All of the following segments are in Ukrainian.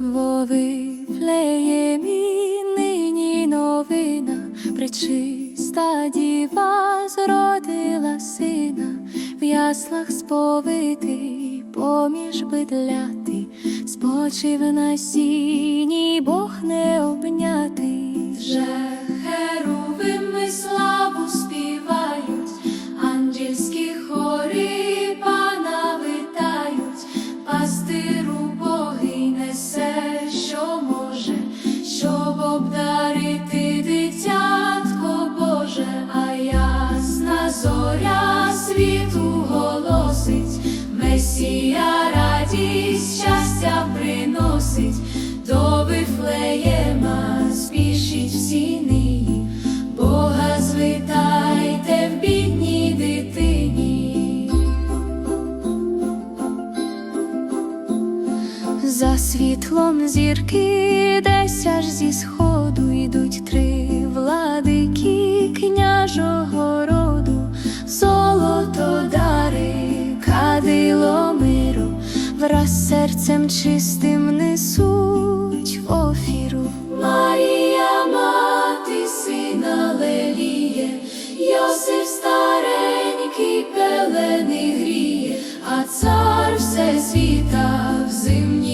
Во Вифлеємі нині новина, причиста діва зродила сина, в яслах сповитий, поміж бидляти, спочив на сіні, Бог не радість, щастя приносить, до Вифлеєма спішіть всі нині, Бога звитайте в бідній дитині. За світлом зірки десь аж зі сходу йдуть три владики враз серцем чистим несуть офіру. Марія, мати сина леліє, Йосиф старенький пелени гріє, а цар все світа в зимній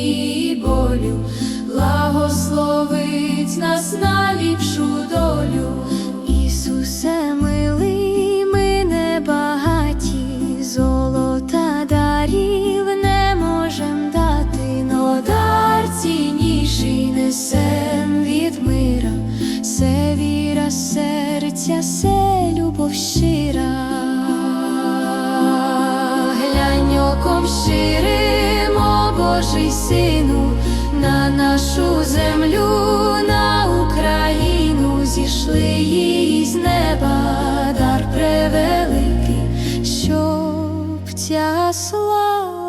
Божий сину, на нашу землю, на Україну зійшли її з неба дар превеликий, щоб ця слава.